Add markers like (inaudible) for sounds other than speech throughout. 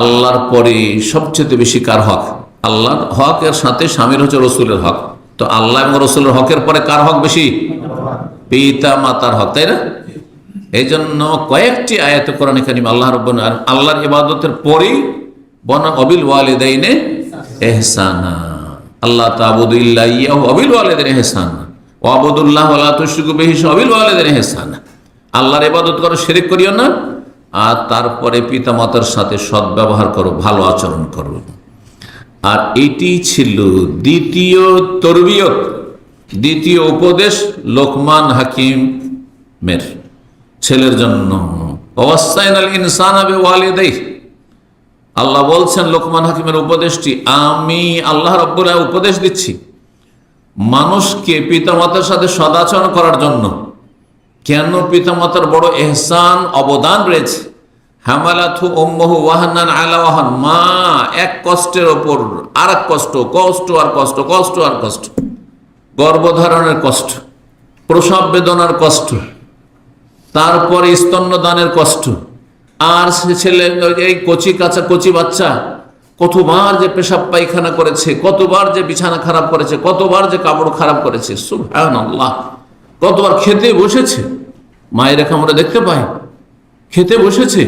আল্লাহর পরে সবচেয়ে বেশি কার হক? আল্লাহর হক এর সাথে স্বামীর হচ্ছে রসুলের হক। তো আল্লাহ এবং রসুলের হকের পরে কার হক বেশি? পিতা মাতার হক, তাই না? এই জন্য কয়েকটি আয়াত কোরআন কারিম আল্লাহ রব আল্লাহর ইবাদতের পরেই বন অবিল ওয়ালিদাইনে এহসানা। আল্লাহ তাবুদুল্লাহ ইয়াহু অবিল ওয়ালিদাইনে এহসানা। ওয়াবুদুল্লাহ আল্লাহ তুশরিকু বিহি অবিল ওয়ালিদাইনে এহসানা। আল্লাহর ইবাদত করো, শিরিক করিও না। আর তারপরে পিতামাতার সাথে সদ্ব্যবহার করো, ভালো আচরণ করো। আর এটি ছিল দ্বিতীয় তরবিয়ত, দ্বিতীয় উপদেশ লোকমান হাকিমের ছেলের জন্য ইনসান আল্লাহ বলছেন, লোকমান হাকিমের উপদেশটি আমি আল্লাহ রব্বুল উপদেশ দিচ্ছি। মানুষকে পিতামাতার সাথে সদাচরণ করার জন্য কেন পিতামাতার বড় এহসান অবদান রয়েছে? হামালাথু ওম্মহু ওয়াহান্নান আলা ওয়াহান। মা, এক কষ্টের ওপর আর এক কষ্ট কষ্ট আর কষ্ট কষ্ট আর কষ্ট। গর্ভধারণের কষ্ট, প্রসব বেদনার কষ্ট, তারপরে স্তন্যদানের কষ্ট। আর সে ছেলে, এই কচি কাঁচা কচি বাচ্চা কতবার যে পেশাব পায়খানা করেছে, কতবার যে বিছানা খারাপ করেছে, কতবার যে কাপড় খারাপ করেছে, সুবহানাল্লাহ। কতবার খেতে বসেছে মায়ের রেখা আমরা দেখতে পাই। খেতে বসেছে।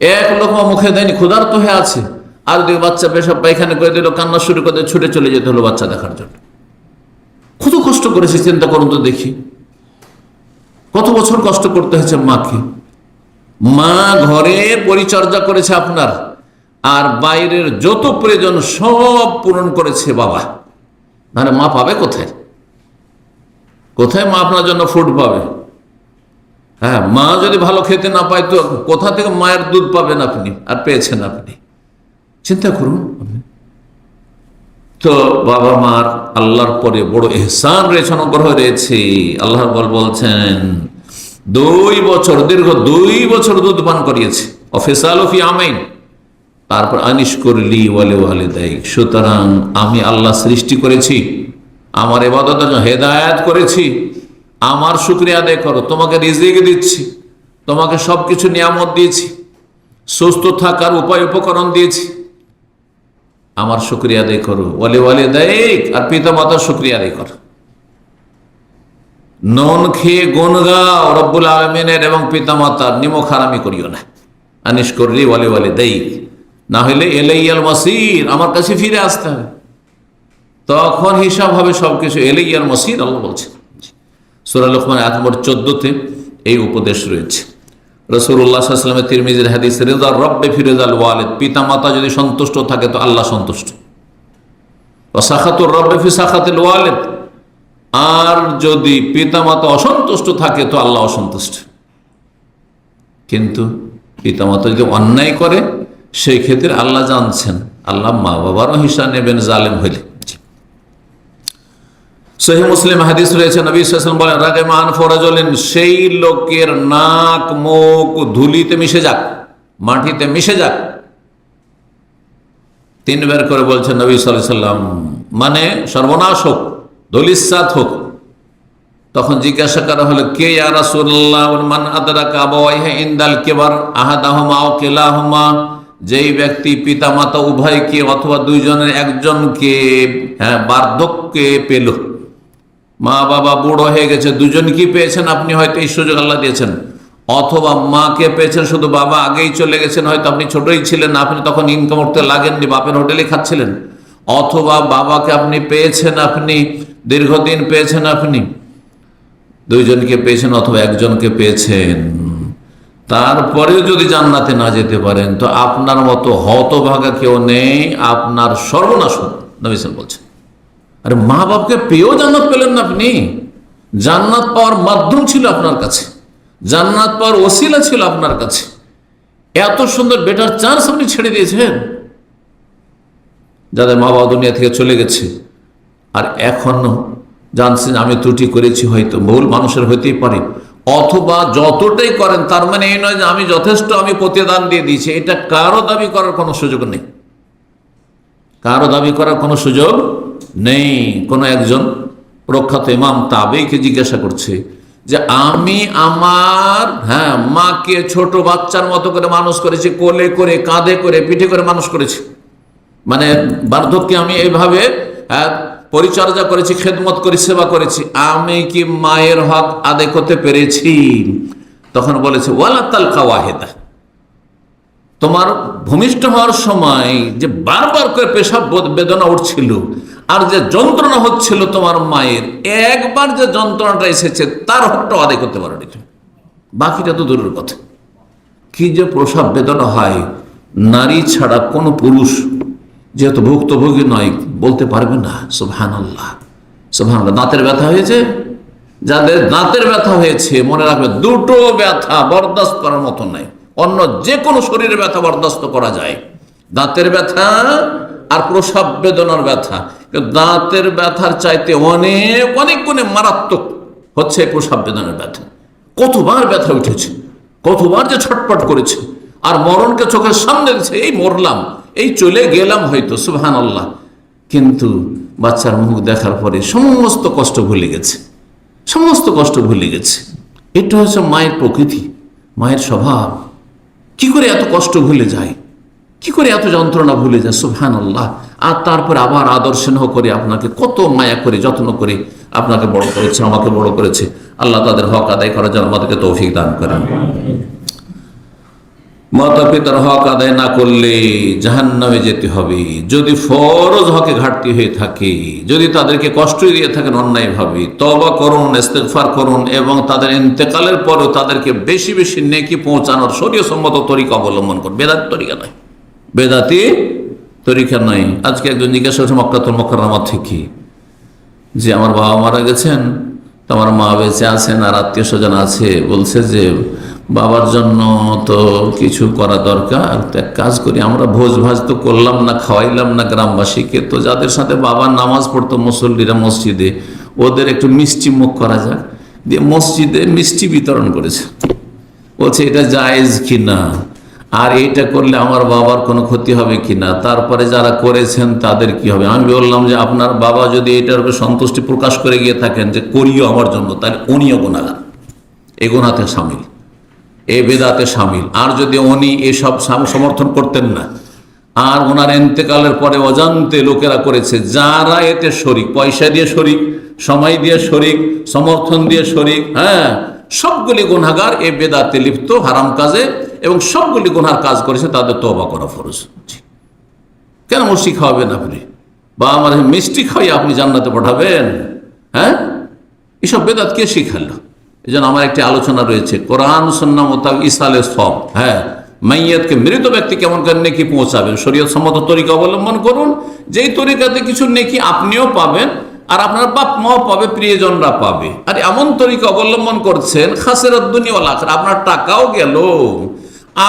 এক লোক মুখে দেয়নি, ক্ষুধার্ত হয়ে আছে। আর দুই বাচ্চা পেশাব পায়খানা করে দিল, কান্না শুরু করে ছুটে চলে যেতে হলো বাচ্চা দেখার জন্য। কত কষ্ট করেছে, চিন্তা করুন তো দেখি। কত বছর কষ্ট করতে হয়েছে মাকে। মা ঘরে পরিচর্যা করেছে আপনার, আর বাইরের যত প্রয়োজন সব পূরণ করেছে বাবা। মানে মা পাবে কোথায়? কোথায় মা আপনার জন্য ফুড পাবে? হ্যাঁ মা যদি ভালো খেতে না পায় তো কোথা থেকে মায়ের দুধ পাবেন আপনি? আর পেয়েছেন আপনি। চিন্তা করুন। তো বাবা মার আল্লাহর পরে বড় এহসান রয়েছে, অনুগ্রহ রয়েছে। আল্লাহর বল বলছেন, দুই বছর, দীর্ঘ দুই বছর দুধ পান করিয়েছে। অফিসাল ফি আমাইন। তারপর আনিস করলি ওয়ালে ওয়ালে দেয় সুতরাং আমি আল্লাহ সৃষ্টি করেছি, আমার এবাদত হেদায়াত করেছি। আমার শুক্রিয়া আদায় করো, তোমাকে রিজিক দিচ্ছি, তোমাকে সব কিছু নিয়ামত দিয়েছি, সুস্থ থাকার উপায় উপকরণ দিয়েছি। আমার শুক্রিয়া আদায় করো, ওয়ালে ওয়ালে দেখ আর পিতা মাতার শুক্রিয়া আদায় করো। নন খেয়ে গুন গাও রব্বুল আলমিনের এবং পিতা মাতার নিমক হারামি করিও না। আনিস করলি ওয়ালে ওয়ালে দেই না হলে এলাইয়াল মাসির, আমার কাছে ফিরে আসতে হবে। তখন হিসাব হবে সবকিছু, এলাইয়াল মাসির, আল্লাহ বলছে। সুরা লোকমান এক নম্বর চোদ্দতে এই উপদেশ রয়েছে। রসুল্লাহামের তিরমিজের হাদিস রেজা রব্বে ফিরেজাল ওয়ালেদ পিতা মাতা যদি সন্তুষ্ট থাকে তো আল্লাহ সন্তুষ্ট। সাখাতুর রব্বে ফি সাখাতুল ওয়ালেদ আর যদি পিতা মাতা অসন্তুষ্ট থাকে তো আল্লাহ অসন্তুষ্ট। কিন্তু পিতা মাতা যদি অন্যায় করে, সেই ক্ষেত্রে আল্লাহ জানছেন, আল্লাহ মা বাবারও হিসা নেবেন জালেম হইলে। সহি মুসলিম হাদিস রয়েছে, নবী সাল্লাম বলেন রাগে মান ফরাজলেন, সেই লোকের নাক, মুখ ধুলিতে মিশে যাক, মাটিতে মিশে যাক। তিনবার করে বলছেন নবী সাল্লাম মানে সর্বনাশ হোক দলিসাত হোক। তখন জিজ্ঞাসা করা হলো, কে মান ইনদাল কিবার, আহাদাহুমা আও কিলাহুমা? যেই ব্যক্তি পিতা মাতা উভয়কে অথবা দুইজনের একজনকে হ্যাঁ বার্ধক্যে পেল। মা বাবা বুড়ো হয়ে গেছে, দুজন কি পেয়েছেন? আপনি হয়তো এই সুযোগ আল্লাহ দিয়েছেন। অথবা মাকে পেয়েছেন, শুধু বাবা আগেই চলে গেছেন, হয়তো আপনি ছোটই ছিলেন, আপনি তখন ইনকাম করতে লাগেননি, বাপের হোটেলে খাচ্ছিলেন। অথবা বাবাকে আপনি পেয়েছেন, আপনি দীর্ঘদিন পেয়েছেন আপনি। দুইজনকে পেয়েছেন অথবা একজনকে পেয়েছেন। তারপরেও যদি জান্নাতে না যেতে পারেন, তো আপনার মতো হতভাগা কেউ নেই, আপনার সর্বনাশ নবিসাল বলছেন। আরে মা বাপকে পেয়েও জান্নাত পেলেন না আপনি। জান্নাত পাওয়ার মাধ্যম ছিল আপনার কাছে। জান্নাত পাওয়ার ওসিলা ছিল আপনার কাছে। এত সুন্দর বেটার চান্স আপনি ছেড়ে দিয়েছেন। যাদের মা বাবা দুনিয়া থেকে চলে গেছে। আর এখনও জানছেন আমি ত্রুটি করেছি হয়তো ভুল মানুষের হইতেই পারে। অথবা যতটাই করেন, তার মানে এই নয় যে আমি যথেষ্ট, আমি প্রতিদান দিয়ে দিয়েছি। এটা কারও দাবি করার কোনো সুযোগ নেই। কারও দাবি করার কোনো সুযোগ নেই কোনো একজন প্রখ্যাত ইমাম তাবেকে জিজ্ঞাসা করছে যে আমি আমার হ্যাঁ মাকে ছোট বাচ্চার মতো করে মানুষ করেছি কোলে করে কাঁধে করে পিঠে করে মানুষ করেছি। মানে বার্ধক্যে আমি এইভাবে হ্যাঁ, পরিচর্যা করেছি খেদমত করে সেবা করেছি। আমি কি মায়ের হক আদে করতে পেরেছি? তখন বলেছে ওয়ালা তালকা ওয়াহেদা তোমার ভূমিষ্ঠ হওয়ার সময় যে বারবার করে পেশাব বেদনা উঠছিল আর যে যন্ত্রণা হচ্ছিল তোমার মায়ের, একবার যে যন্ত্রণাটা এসেছে, তার হকটা আদায় করতে পারোনি। বাকিটা তো দূরের কথা। কি যে প্রসাব বেদনা হয়, নারী ছাড়া কোনো পুরুষ যেহেতু ভুক্তভোগী নয়, বলতে পারবে না সুবহান আল্লাহ সুবহান আল্লাহ দাঁতের ব্যথা হয়েছে? যাদের দাঁতের ব্যথা হয়েছে, মনে রাখবে, দুটো ব্যথা বরদাস্ত করার মতো নাই। অন্য যে কোনো শরীরের ব্যথা বরদাস্ত করা যায়। দাঁতের ব্যথা আর প্রসাব বেদনার ব্যথা। দাঁতের ব্যথার চাইতে অনেক অনেক গুণে মারাত্মক হচ্ছে প্রসাব বেদনার ব্যথা। কতবার ব্যথা উঠেছে, কতবার যে ছটপট করেছে। আর মরণকে চোখের সামনে দিচ্ছে এই মরলাম, এই চলে গেলাম হয়তো সুবহান আল্লাহ কিন্তু বাচ্চার মুখ দেখার পরে সমস্ত কষ্ট ভুলে গেছে, সমস্ত কষ্ট ভুলে গেছে। এটা হচ্ছে মায়ের প্রকৃতি, মায়ের স্বভাব। কি করে এত কষ্ট ভুলে যায়? কি করে এত যন্ত্রণা ভুলে যায়? সুফহান আল্লাহ আর তারপরে আবার আদর্শ স্নেহ করে আপনাকে কত মায়া করে, যত্ন করে আপনাকে বড় করেছে, আমাকে বড় করেছে। আল্লাহ তাদের হক আদায় করার জন্য আমাদেরকে তৌফিক দান করেন। মাতা পিতার হক আদায় না করলে জাহান্নামে যেতে হবে। যদি ফরজ হকে ঘাটতি হয়ে থাকে, যদি তাদেরকে কষ্ট দিয়ে থাকেন অন্যায় অন্যায়ভাবে তবা করুন, ইস্তেগফার করুন এবং তাদের ইন্তেকালের পরেও তাদেরকে বেশি বেশি নেকি পৌঁছানোর শরীয় সম্মত তরিকা অবলম্বন করুন। বেদাতি তরিকা নয়। বেদাতি তরিকা নয়। আজকে একজন জিজ্ঞাসা করছে মক্কাতুল মকররামা থেকে যে, আমার বাবা মারা গেছেন, তো আমার মা বেঁচে আছেন আর আত্মীয় স্বজন আছে? বলছে যে বাবার জন্য তো কিছু করা দরকার। তো এক কাজ করি, আমরা ভোজ ভাজ তো করলাম না, খাওয়াইলাম না গ্রামবাসীকে। তো যাদের সাথে বাবার নামাজ পড়তো মুসল্লিরা মসজিদে, ওদের একটু মিষ্টি মুখ করা যাক। দিয়ে মসজিদে মিষ্টি বিতরণ করেছে। বলছে, এটা জায়েজ কিনা? আর এইটা করলে আমার বাবার কোনো ক্ষতি হবে কিনা? তারপরে যারা করেছেন তাদের কি হবে? আমি বললাম যে, আপনার বাবা যদি এটার উপরে সন্তুষ্টি প্রকাশ করে গিয়ে থাকেন যে, করিও আমার জন্য, তাহলে উনিও গুণাগার এ গুণাতে সামিল। এ বেদাতে সামিল। আর যদি উনি এসব সমর্থন করতেন না, আর ওনার এন্তেকালের পরে অজান্তে লোকেরা করেছে, যারা এতে শরিক, পয়সা দিয়ে শরিক, সময় দিয়ে শরিক, সমর্থন দিয়ে শরিক হ্যাঁ সবগুলি গুণাগার এ বেদাতে লিপ্ত, হারাম কাজে, এবং সবগুলি গুনার কাজ করেছে, তাদের তবা করা ফরজ। কেন মসি খাওয়াবেন আপনি? বা আমার মিষ্টি খাইয়ে আপনি জান্নাতে পাঠাবেন? হ্যাঁ? এসব বেদাত কে শিখালো? এই জন্য আমার একটি আলোচনা রয়েছে। কোরআন সন্না মোতাবেক ইসালে সব। হ্যাঁ মাইয়াতকে মৃত ব্যক্তি কেমন করে নেকি পৌঁছাবেন? শরীয়ত সম্মত তরিকা অবলম্বন করুন। যেই তরিকাতে কিছু নেকি আপনিও পাবেন, আর আপনার বাপ মাও পাবে, প্রিয়জনরা পাবে। আর এমন তরিকা অবলম্বন করছেন খাসের দুনিয়া আপনার টাকাও গেল,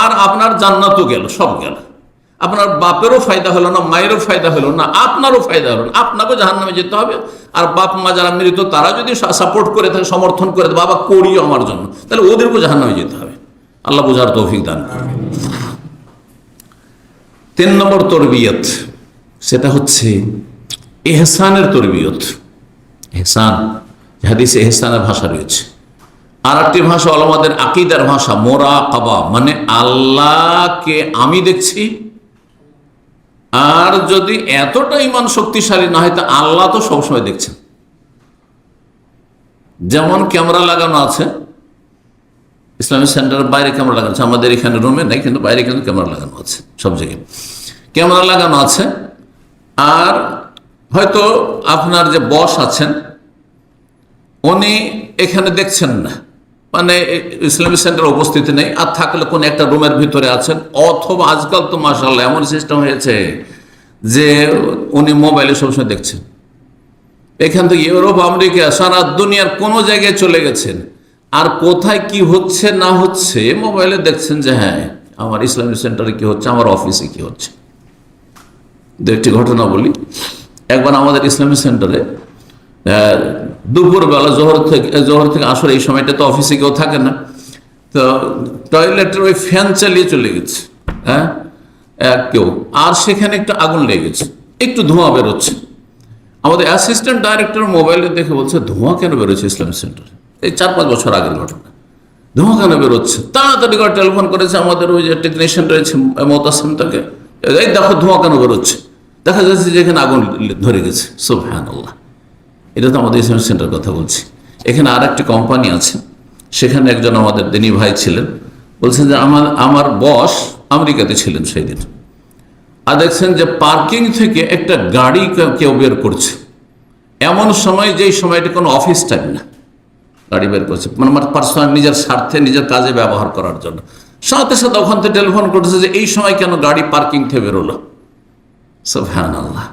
আর আপনার জান্নাতও গেল, সব গেল। আপনার বাপেরও ফায়দা হলো না, মায়েরও ফায়দা হলো না, আপনারও ফায়দা হলো না। আপনাকেও জাহান নামে যেতে হবে। আর বাপ, মা যারা মৃত, তারা যদি সাপোর্ট করে থাকে, সমর্থন করে বাবা, করিও আমার জন্য। তাহলে ওদেরকেও জাহান নামে যেতে হবে। আল্লাহ বোঝার তৌফিক দান করুন। তিন নম্বর তরবিয়ত, সেটা হচ্ছে এহসানের তরবিয়ত। এহসান, হাদিসে এহসানের ভাষা রয়েছে। আর একটি ভাষা হলো আমাদের আকিদার ভাষা মোরা কাবা মানে আল্লাহকে আমি দেখছি আর যদি এতটা ইমান শক্তিশালী না হয়, তা আল্লাহ তো সবসময় দেখছেন। যেমন ক্যামেরা লাগানো আছে ইসলামিক সেন্টারের বাইরে ক্যামেরা লাগানো আছে। আমাদের এখানে রুমে নেই, কিন্তু বাইরে কিন্তু ক্যামেরা লাগানো আছে, সব জায়গায়। ক্যামেরা লাগানো আছে, আর হয়তো আপনার যে বস আছেন, উনি এখানে দেখছেন না। মানে ইসলামিক সেন্টার উপস্থিতি নেই। আর থাকলে কোন একটা রুমের ভিতরে আছেন। অথবা আজকাল তো মাসাল্লাহ এমন সিস্টেম হয়েছে যে উনি মোবাইলে সবসময় দেখছেন। এখান থেকে ইউরোপ, আমেরিকা, সারা দুনিয়ার কোনো জায়গায় চলে গেছেন। আর কোথায় কি হচ্ছে, না হচ্ছে, মোবাইলে দেখছেন যে হ্যাঁ আমার ইসলামিক সেন্টারে কি হচ্ছে, আমার অফিসে কি হচ্ছে। দু একটি ঘটনা বলি। একবার আমাদের ইসলামিক সেন্টারে দুপুরবেলা জোহর থেকে জোহর থেকে আসলে এই সময়টা তো অফিসে কেউ থাকে না। তো টয়লেটের ওই ফ্যান চালিয়ে চলে গেছে হ্যাঁ? কেউ। আর সেখানে একটু আগুন লেগে গেছে, একটু ধোঁয়া বেরোচ্ছে। আমাদের অ্যাসিস্ট্যান্ট ডাইরেক্টর মোবাইলে দেখে বলছে, ধোঁয়া কেন বেরোচ্ছে ইসলামিক সেন্টারে এই চার পাঁচ বছর আগের ঘটনা। ধোঁয়া কেন বেরোচ্ছে? তাড়াতাড়ি করে টেলিফোন করেছে আমাদের ওই যে টেকনিশিয়ান রয়েছে, মোতাসিম তাকে। এই দেখো, ধোঁয়া কেন বেরোচ্ছে? দেখা যাচ্ছে যে এখানে আগুন ধরে গেছে। সব হ্যান আল্লাহ এটা তো আমাদের ইসলামিক সেন্টার কথা বলছি। এখানে আর একটি কোম্পানি আছে, সেখানে একজন আমাদের দিনী ভাই ছিলেন। বলছেন যে আমার আমার বস আমেরিকাতে ছিলেন সেই দিন আর দেখছেন যে পার্কিং থেকে একটা গাড়ি কেউ বের করছে। এমন সময় যেই সময়টা কোনো অফিস টাইম না, গাড়ি বের করছে। মানে আমার পার্সোনাল নিজের স্বার্থে, নিজের কাজে ব্যবহার করার জন্য। সাথে সাথে ওখান থেকে টেলিফোন করতেছে যে এই সময় কেন গাড়ি পার্কিং থেকে বেরোলো। সব হ্যাঁ আল্লাহ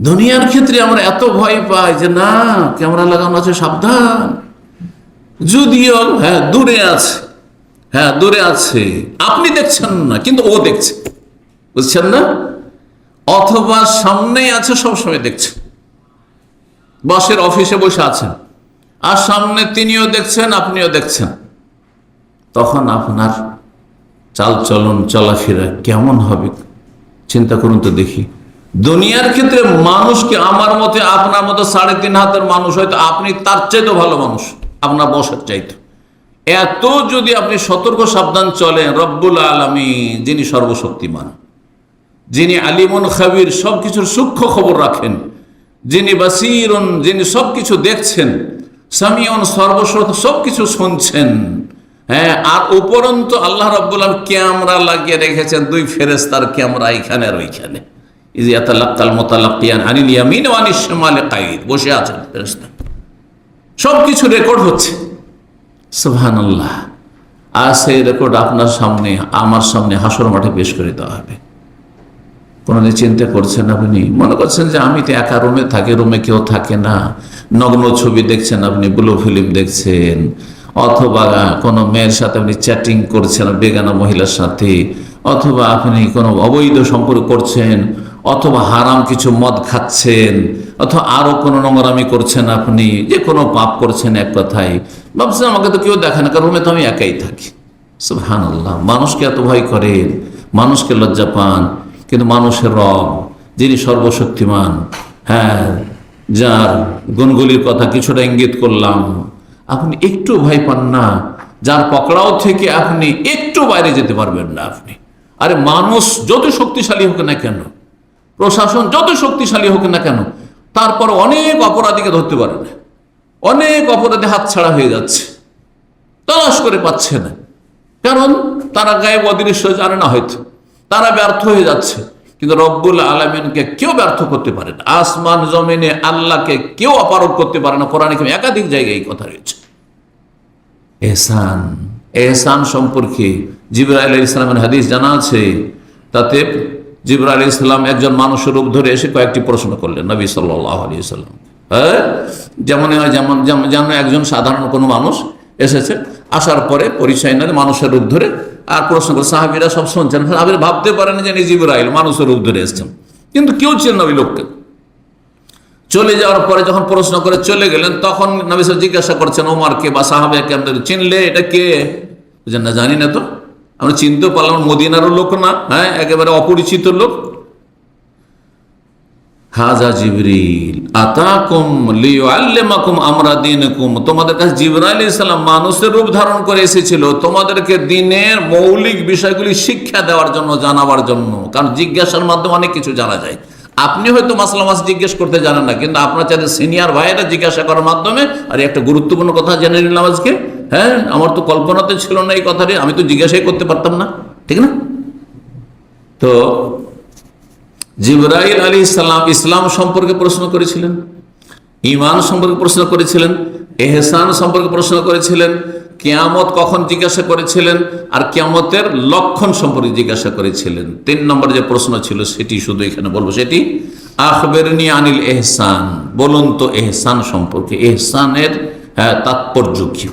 দুনিয়ার ক্ষেত্রে আমরা এত ভয় পাই যে, না, ক্যামেরা লাগানো আছে, সাবধান। যদিও হ্যাঁ দূরে আছে হ্যাঁ দূরে আছে। আপনি দেখছেন না, কিন্তু ও দেখছে। বুঝছেন না? অথবা সামনেই আছে, সবসময় দেখছে। বসের অফিসে বসে আছেন। আর সামনে তিনিও দেখছেন, আপনিও দেখছেন। তখন আপনার চাল চলন চলাফেরা কেমন হবে? চিন্তা করুন তো দেখি। দুনিয়ার ক্ষেত্রে মানুষকে আমার মতে, আপনার মতো সাড়ে তিন হাতের মানুষ হয়তো আপনি তার চাইতেও ভালো মানুষ, আপনার বসার চাইতে এত যদি আপনি সতর্ক সাবধান চলেন, রব্বুল আলমী যিনি সর্বশক্তিমান, যিনি আলিমন খাবির সব কিছুর সূক্ষ্ম খবর রাখেন, যিনি বাসিরন, যিনি সব কিছু দেখছেন সামিয়ন সর্বস্রত সব কিছু শুনছেন হ্যাঁ আর উপরন্ত আল্লাহ রব্বুল আলম ক্যামেরা লাগিয়ে রেখেছেন, দুই ফেরেস্তার ক্যামেরা এখানে আর ওইখানে। এতালাক্কাল মোতালাক্কিয়ান আনিল ইয়ামিন ও আনিস কাইদ। বসে আছেন ফেরেস্তা সব কিছু রেকর্ড হচ্ছে। আল্লাহ আর সেই রেকর্ড আপনার সামনে, আমার সামনে হাসর মাঠে পেশ করে দেওয়া হবে। কোনোদিন চিন্তা করছেন আপনি? মনে করছেন যে আমি তো একা রুমে থাকি, রুমে কেউ থাকে না। নগ্ন ছবি দেখছেন আপনি, ব্লু ফিল্ম দেখছেন। অথবা কোনো মেয়ের সাথে আপনি চ্যাটিং করছেন, বেগানা মহিলার সাথে। অথবা আপনি কোনো অবৈধ সম্পর্ক করছেন। অথবা হারাম কিছু মদ খাচ্ছেন, অথবা আরও কোনো নোংরামি করছেন আপনি, যে কোনো পাপ করছেন এক কথায়, ভাবছেন আমাকে তো কেউ দেখে না, কারণ রুমে তো আমি একাই থাকি। সুবহান আল্লাহ মানুষকে এত ভয় করেন, মানুষকে লজ্জা পান, কিন্তু মানুষের রব, যিনি সর্বশক্তিমান হ্যাঁ যার গুণগুলির কথা কিছুটা ইঙ্গিত করলাম, আপনি একটু ভয় পান না, যার পকড়াও থেকে আপনি একটু বাইরে যেতে পারবেন না আপনি। আরে মানুষ যত শক্তিশালী হোক না কেন প্রশাসন যত শক্তিশালী হোক না কেন তারপর অনেক অপরাধীকে ধরতে পারে না। অনেক অপরাধী হাতছাড়া হয়ে যাচ্ছে। তলাশ করে পাচ্ছে না। কারণ তারা গায়েব অদৃশ্য জানে না হয়তো। তারা ব্যর্থ হয়ে যাচ্ছে। কিন্তু রব্বুল আলমিনকে কেউ ব্যর্থ করতে পারে না। আসমান, জমিনে আল্লাহকে কেউ অপারক করতে পারে না। কোরআন একাধিক জায়গায় এই কথা রয়েছে। এহসান এহসান সম্পর্কে জিবরা আলী ইসলামের হাদিস জানা আছে। তাতে জিবরা আলী ইসলাম একজন মানুষের রূপ ধরে এসে কয়েকটি প্রশ্ন করলেন নবী সাল্লাম। হ্যাঁ? যেমন যেমন যেন একজন সাধারণ কোনো মানুষ এসেছে, আসার পরে পরিচয় নেন মানুষের রূপ ধরে আর প্রশ্ন করে সাহাবিরা সব শুনছেন? সাহাবিরা ভাবতে পারেন যে জিবরা আইল মানুষের রূপ ধরে এসছেন। কিন্তু কেউ ছিলেন না ওই লোককে। চলে যাওয়ার পরে যখন প্রশ্ন করে চলে গেলেন, তখন নবী সাহেব জিজ্ঞাসা করছেন ওমারকে বা সাহাবেকে আমাদের চিনলে? এটা কে? না জানি না তো। আমরা চিনতে পারলাম মদিনারও লোক না হ্যাঁ একেবারে অপরিচিত লোক। হাজা জিবরিল, আতাকুম লিউআল্লিমাকুম আমরা দিনকুম। তোমাদের কাছে জিবরাইল আলাইহিস সালাম মানুষের রূপ ধারণ করে এসেছিল। তোমাদেরকে দিনের মৌলিক বিষয়গুলি শিক্ষা দেওয়ার জন্য, জানাবার জন্য। কারণ জিজ্ঞাসার মাধ্যমে অনেক কিছু জানা যায়। আপনি হয়তো মাসলা মাস জিজ্ঞেস করতে জানেন না, কিন্তু আপনার চাইতে সিনিয়র ভাইয়েরা জিজ্ঞাসা করার মাধ্যমে, আর একটা গুরুত্বপূর্ণ কথা জেনে নিলাম আজকে হ্যাঁ আমার তো কল্পনাতে ছিল না এই কথাটি আমি তো জিজ্ঞাসাই করতে পারতাম না ঠিক না? তো জিবরাইল আলী ইসলাম ইসলাম সম্পর্কে প্রশ্ন করেছিলেন ইমান সম্পর্কে প্রশ্ন করেছিলেন এহসান সম্পর্কে প্রশ্ন করেছিলেন কেয়ামত কখন জিজ্ঞাসা করেছিলেন আর কেয়ামতের লক্ষণ সম্পর্কে জিজ্ঞাসা করেছিলেন। তিন নম্বর যে প্রশ্ন ছিল সেটি শুধু এখানে বলব সেটি আখবেরনি আনিল এহসান বলুন তো এহসান সম্পর্কে এহসানের হ্যাঁ, তাৎপর্য কি?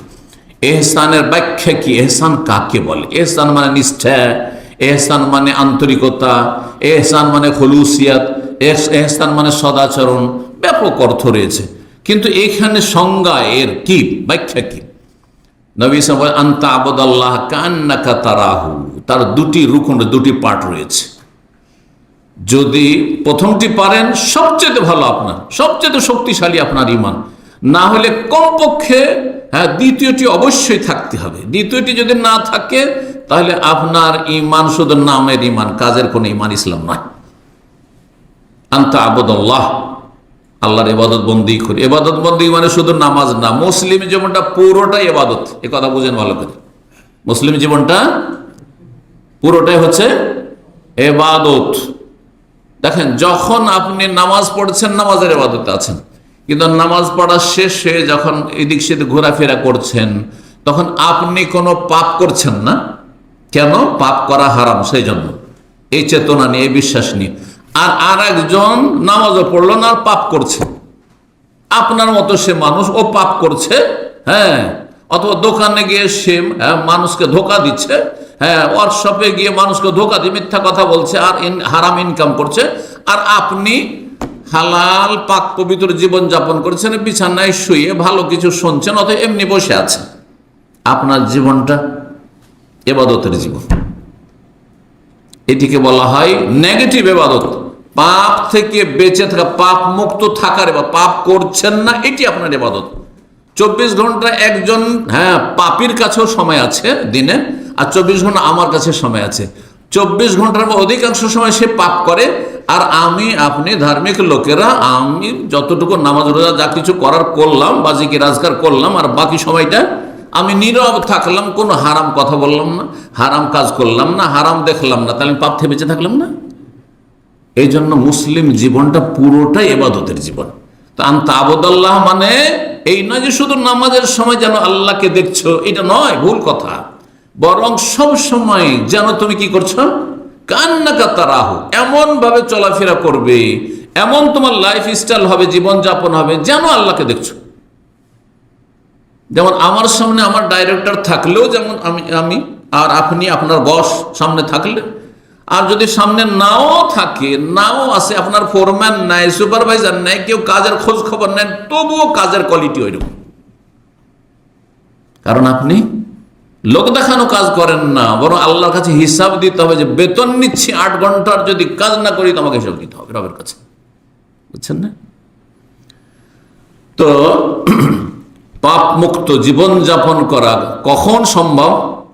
এহসানের ব্যাখ্যা কি? এহসান কাকে বলে? এহসান মানে নিষ্ঠা, এহসান মানে আন্তরিকতা, এহসান মানে খলুসিয়াত এহসান মানে সদাচরণ, ব্যাপক অর্থ রয়েছে। কিন্তু এখানে সংজ্ঞা এর কি? ব্যাখ্যা কি? নবী সাহেব আন্তা কান্নাকা তারাহু। তার দুটি রুকুন, দুটি পার্ট রয়েছে। যদি প্রথমটি পারেন, সবচেয়ে ভালো আপনার, সবচেয়ে শক্তিশালী আপনার ইমান না হলে কমপক্ষে হ্যাঁ দ্বিতীয়টি অবশ্যই থাকতে হবে। দ্বিতীয়টি যদি না থাকে, তাহলে আপনার ইমান শুধু নামের ইমান কাজের কোনো ইমান ইসলাম নয়। আন্তা আবদল্লাহ, আল্লাহর এবাদত বন্দি করি। এবাদত বন্দি মানে শুধু নামাজ না, মুসলিম জীবনটা পুরোটাই এবাদত এ কথা বুঝেন ভালো করে। মুসলিম জীবনটা পুরোটাই হচ্ছে এবাদত দেখেন, যখন আপনি নামাজ পড়ছেন, নামাজের এবাদতে আছেন। কিন্তু নামাজ পড়া শেষে যখন এদিক সেদিক ঘোরাফেরা করছেন তখন আপনি কোনো পাপ করছেন না? কেন? পাপ করা হারাম সেই জন্য। এই চেতনা নিয়ে বিশ্বাস নিয়ে। আর আর একজন নামাজও পড়ল না আর পাপ করছে। আপনার মতো সে মানুষ ও পাপ করছে হ্যাঁ। অথবা দোকানে গিয়ে সে হ্যাঁ, মানুষকে ধোকা দিচ্ছে হ্যাঁ ওয়ার্কশপে গিয়ে মানুষকে ধোকা দিয়ে মিথ্যা কথা বলছে আর হারাম ইনকাম করছে। আর আপনি হালাল পাক পবিত্র জীবন যাপন করছেন, বিছানায় শুয়ে ভালো কিছু শুনছেন অথবা এমনি বসে আছেন। আপনার জীবনটা এবাদতের জীবন। এটিকে বলা হয় নেগেটিভ এবাদত। পাপ থেকে বেঁচে থাকা, পাপ মুক্ত থাকার বা পাপ করছেন না, এটি আপনার এবাদত। চব্বিশ ঘণ্টা একজন হ্যাঁ পাপির কাছেও সময় আছে দিনে, আর চব্বিশ ঘণ্টা আমার কাছে সময় আছে। চব্বিশ ঘণ্টার অধিকাংশ সময় সে পাপ করে আর আমি, আপনি ধার্মিক লোকেরা, আমি যতটুকু নামাজ, রোজা যা কিছু করার করলাম বাজিকে রাজগার করলাম, আর বাকি সময়টা আমি নীরব থাকলাম, কোনো হারাম কথা বললাম না, হারাম কাজ করলাম না, হারাম দেখলাম না, তাহলে পাপ থেকে বেঁচে থাকলাম না? এই জন্য মুসলিম জীবনটা পুরোটাই এবাদতের জীবন। তা মানে এই নয় যে শুধু নামাজের সময় যেন আল্লাহকে দেখছ, এটা নয়, ভুল কথা। বরং সব সময় যেন তুমি কি করছ? কান্নাকা তারাহু এমন ভাবে চলাফেরা করবে, এমন তোমার লাইফ স্টাইল হবে জীবন যাপন হবে, যেন আল্লাহকে দেখছ। যেমন আমার সামনে আমার ডাইরেক্টর থাকলেও যেমন আমি আমি আর আপনি আপনার বস সামনে থাকলে, আর যদি সামনে নাও থাকে, নাও আছে আপনার ফোরম্যান নাই সুপারভাইজার নাই, কেউ কাজের খোঁজ খবর নেন, তবুও কাজের কোয়ালিটি ওইরকম। কারণ আপনি লোক দেখানো কাজ করেন না, বরং আল্লাহর কাছে হিসাব দিতে হবে যে বেতন নিচ্ছি আট ঘণ্টার, যদি কাজ না করি তো আমাকে হিসাব দিতে হবে রবের কাছে। বুঝছেন না? তো (clears throat) পাপ মুক্ত জীবন যাপন করা কখন সম্ভব?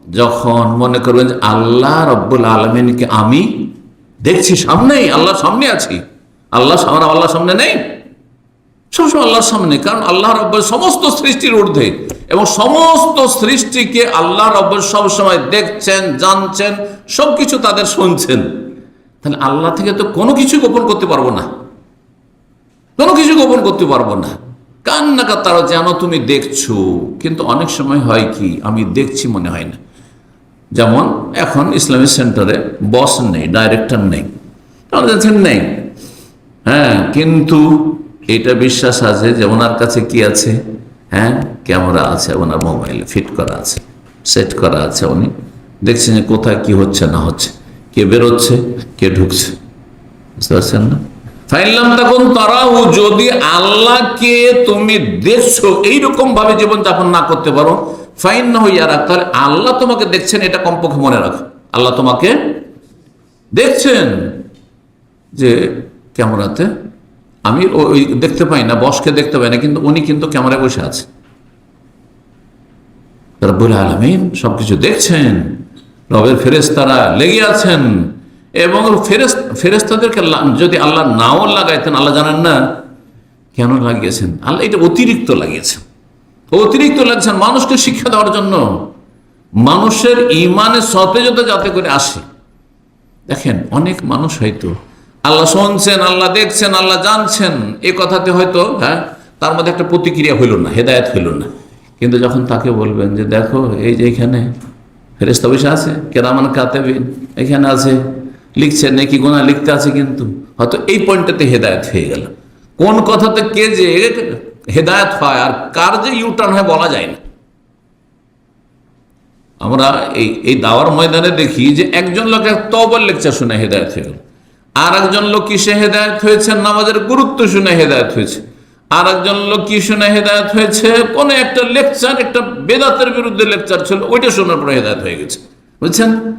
যখন মনে করবেন যে আল্লাহ রব্বুল আলমিনকে আমি দেখছি সামনেই আল্লাহ সামনে আছি। আল্লাহ আমার আল্লাহর সামনে নেই। সবসময় আল্লাহর সামনে কারণ আল্লাহ রব্বর সমস্ত সৃষ্টির ঊর্ধ্বে এবং সমস্ত সৃষ্টিকে আল্লাহ রব্বর সবসময় দেখছেন, জানছেন, সবকিছু তাদের শুনছেন। তাহলে আল্লাহ থেকে তো কোনো কিছু গোপন করতে পারব না। কোনো কিছু গোপন করতে পারব না। কান্নাকা তারা যেন তুমি দেখছ। কিন্তু অনেক সময় হয় কি, আমি দেখছি মনে হয় না। যেমন এখন ইসলামিক সেন্টারে বস নেই, ডাইরেক্টর নেই। নেই। হ্যাঁ কিন্তু এটা বিশ্বাস আছে যে ওনার কাছে কি আছে? হ্যাঁ? ক্যামেরা আছে, ওনার মোবাইলে ফিট করা আছে, সেট করা আছে উনি। দেখছেন যে কোথায় কি হচ্ছে না হচ্ছে, কে বেরোচ্ছে, কে ঢুকছে। বুঝতে পারছেন না? ফাইনলাম তখন তারাও যদি আল্লাহকে তুমি দেখছ, এইরকম ভাবে জীবন যাপন না করতে পারো ফাইন না হইয়া রাখ তাহলে আল্লাহ তোমাকে দেখছেন, এটা কমপক্ষে মনে রাখো। আল্লাহ তোমাকে দেখছেন যে ক্যামেরাতে আমি ওই দেখতে পাই না, বসকে দেখতে পাই না, কিন্তু উনি কিন্তু ক্যামেরায় বসে আছে। রব্বুল আলমিন সবকিছু দেখছেন, রবের ফেরেস্তারা লেগে আছেন, এবং ফেরেস ফেরেস্তাদেরকে যদি আল্লাহ নাও লাগাইতেন, আল্লাহ জানেন না কেন লাগিয়েছেন। আল্লাহ এটা অতিরিক্ত লাগিয়েছেন। অতিরিক্ত লাগছেন মানুষকে শিক্ষা দেওয়ার জন্য। মানুষের ইমানে সতেজতা যাতে করে আসে। দেখেন, অনেক মানুষ হয়তো আল্লাহ শুনছেন, আল্লাহ দেখছেন, আল্লাহ জানছেন, এ কথাতে হয়তো হ্যাঁ তার মধ্যে একটা প্রতিক্রিয়া হইল না, হেদায়ত হইল না। কিন্তু যখন তাকে বলবেন যে দেখো, এই যে এখানে ফেরেস্তা বসে আছে, কেরামান কাতেবিন, এখানে আছে, লিখছে, নাকি গোনা লিখতে আছে কিন্তু, হয়তো এই পয়েন্টটাতে হেদায়ত হয়ে গেল। কোন কথাতে কে যে হেদায়ত হয় আর কার যে ইউটার্ন হয় বলা যায় না। আমরা এই এই দাওয়ার ময়দানে দেখি যে একজন লোকের তবর লেকচার শুনে হেদায়ত হয়ে গেল। আর একজন লোক কিসে হেদায়ত হয়েছে? নামাজের গুরুত্ব শুনে হেদায়ত হয়েছে। আর একজন লোক কি শুনে হেদায়ত হয়েছে? কোন একটা লেকচার, একটা বেদাতের বিরুদ্ধে লেকচার ছিল, ওইটা শোনার পরে হেদায়ত হয়ে গেছে। বুঝছেন?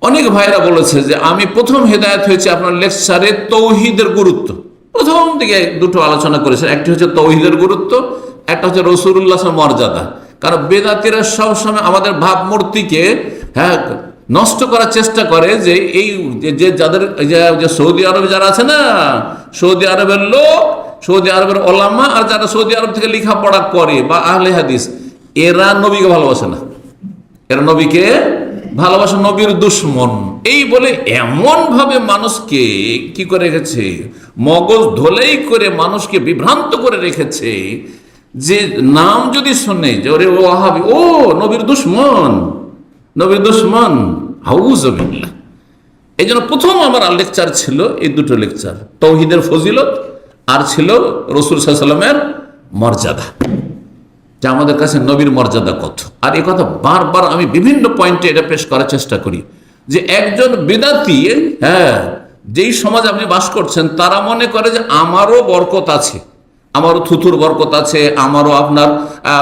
অনেক ভাইরা বলেছে যে, আমি প্রথম হেদায়ত হয়েছে আপনার লেকচারে তৌহিদের গুরুত্ব। প্রথম দিকে দুটো আলোচনা করেছেন একটি হচ্ছে তৌহিদের গুরুত্ব, একটা হচ্ছে রসুল্লাহ মর্যাদা। কারণ বেদাতিরা সবসময় আমাদের ভাবমূর্তিকে হ্যাঁ নষ্ট করার চেষ্টা করে যে এই যে- যাদের যে- সৌদি আরবে যারা আছে না, সৌদি আরবের লোক, সৌদি আরবের ওলামা আর যারা সৌদি আরব থেকে লেখাপড়া করে বা আহলে হাদিস, এরা নবীকে ভালোবাসে না। এরা নবীকে ভালোবাসা নবীর দুশ্মন। এই বলে এমন ভাবে মানুষকে কি করে রেখেছে? মগজ ধলেই করে মানুষকে বিভ্রান্ত করে রেখেছে যে নাম যদি শুনে যে ওরে ও আহাবি ও নবীর দুশ্মন। নবীর দুশ্মন হাউজবিল্লাহ এই জন্য প্রথম আমার লেকচার ছিল এই দুটো লেকচার। তৌহিদের ফজিলত আর ছিল রসুল সাল্লামের মর্যাদা। যে আমাদের কাছে নবীর মর্যাদা কত। আর এই কথা বারবার আমি বিভিন্ন পয়েন্টে এটা পেশ করার চেষ্টা করি যে একজন বিদাতি হ্যাঁ যেই সমাজ আপনি বাস করছেন, তারা মনে করে যে আমারও বরকত আছে। আমারও থুতুর বরকত আছে, আমারও আপনার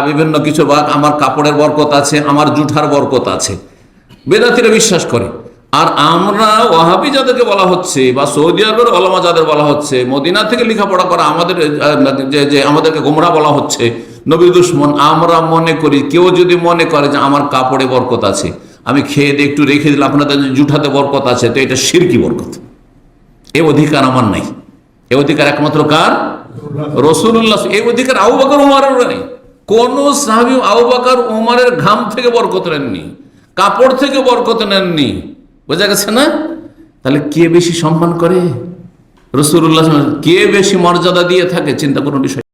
বিভিন্ন কিছু বা আমার কাপড়ের বরকত আছে, আমার জুঠার বরকত আছে। বেদাতিরা বিশ্বাস করে। আর আমরা ওয়াহাবি যাদেরকে বলা হচ্ছে বা সৌদি আরবের ওলামা যাদের বলা হচ্ছে, মদিনা থেকে লেখাপড়া করা আমাদের যে যে আমাদেরকে গোমরা বলা হচ্ছে, নবী দুশ্মন, আমরা মনে করি, কেউ যদি মনে করে যে আমার কাপড়ে বরকত আছে, আমি খেয়ে দিয়ে একটু রেখে দিলাম, আপনাদের জুঠাতে বরকত আছে, তো এটা শিরকি বরকত। এ অধিকার আমার নাই। এ অধিকার একমাত্র কার? রসুল্লাহ এই অধিকার আবু বাকর উমারের নেই। কোন সাহাবি আবু বাকর উমারের ঘাম থেকে বরকত নেননি, কাপড় থেকে বরকত নেননি। বোঝা গেছে না? তাহলে কে বেশি সম্মান করে? রসুল্লাহ কে বেশি মর্যাদা দিয়ে থাকে, চিন্তা করুন বিষয়